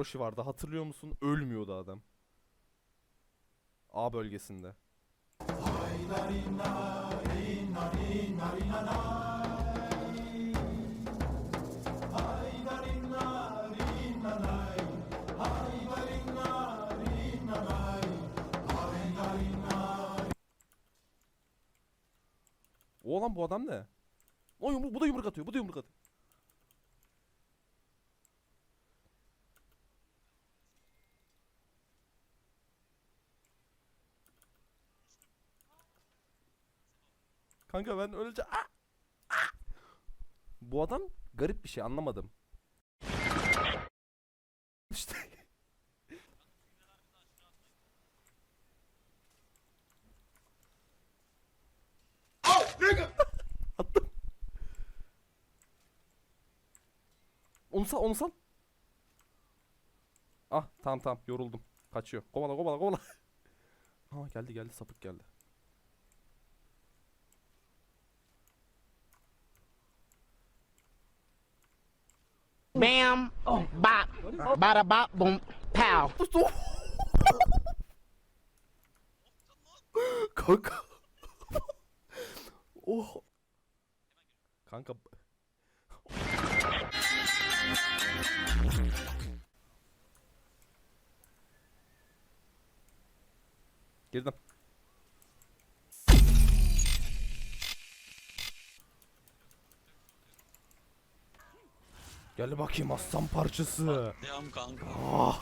Orochi vardı. Hatırlıyor musun? Ölmüyordu adam. A bölgesinde. O lan bu adam ne? O yumruk, bu da yumruk atıyor. Bu da yumruk atıyor. Kanka ben öleceğim. Ah! Ah! Bu adam garip bir şey anlamadım. İşte. Attım. Onu sal, onu sal. Ah tamam tamam yoruldum. Kaçıyor. Kovala kovala kovala. Ha geldi geldi sapık geldi. Bam, bop, bada bop, boom, pow. Kanka. oh. Kanka. Girdim. Gel bakayım aslan parçası. Devam kanka. Ah.